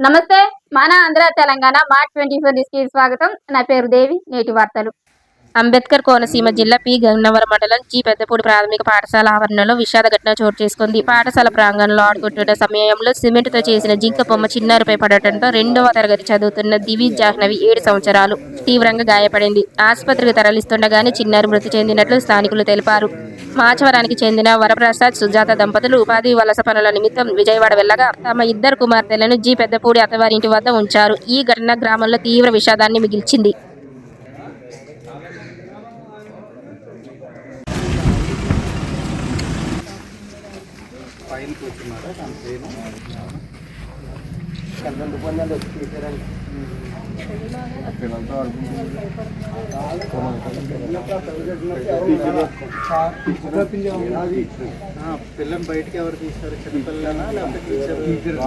నమస్తే మన Andhra Telangana March twenty four న్యూస్కి స్వాగతం. నా పేరు దేవి నేటి వార్తలు. అంబేద్కర్ కోనసీమ జిల్లా పి. గంగవరం మండలం జి. పెద్దపూడి ప్రాథమిక పాఠశాల ఆవరణలో విషాద ఘటన చోటు చేసుకుంది. పాఠశాల ప్రాంగణంలో ఆడుకుంటున్న సమయంలో సిమెంట్తో చేసిన జింక బొమ్మ చిన్నారిపై పడటంతో రెండవ తరగతి చదువుతున్న దివి జాహ్నవి ఏడు సంవత్సరాలు. తీవ్రంగా గాయపడింది. ఆసుపత్రికి తరలిస్తుండగానే చిన్నారి మృతి చెందినట్లు స్థానికులు తెలిపారు. మాచవరానికి చెందిన వరప్రసాద్ సుజాత దంపతులు ఉపాధి వలస పనుల నిమిత్తం విజయవాడ వెళ్ళగా తమ ఇద్దరు కుమార్తెలను జి పెద్దపూడి అత్తవారింటి వద్ద ఉంచారు. ఈ ఘటన గ్రామంలో తీవ్ర విషాదాన్ని మిగిల్చింది. పిల్లని బయటకి ఎవరు తీస్తారు? చిన్నపిల్లనా లేకపోతే టీచర్?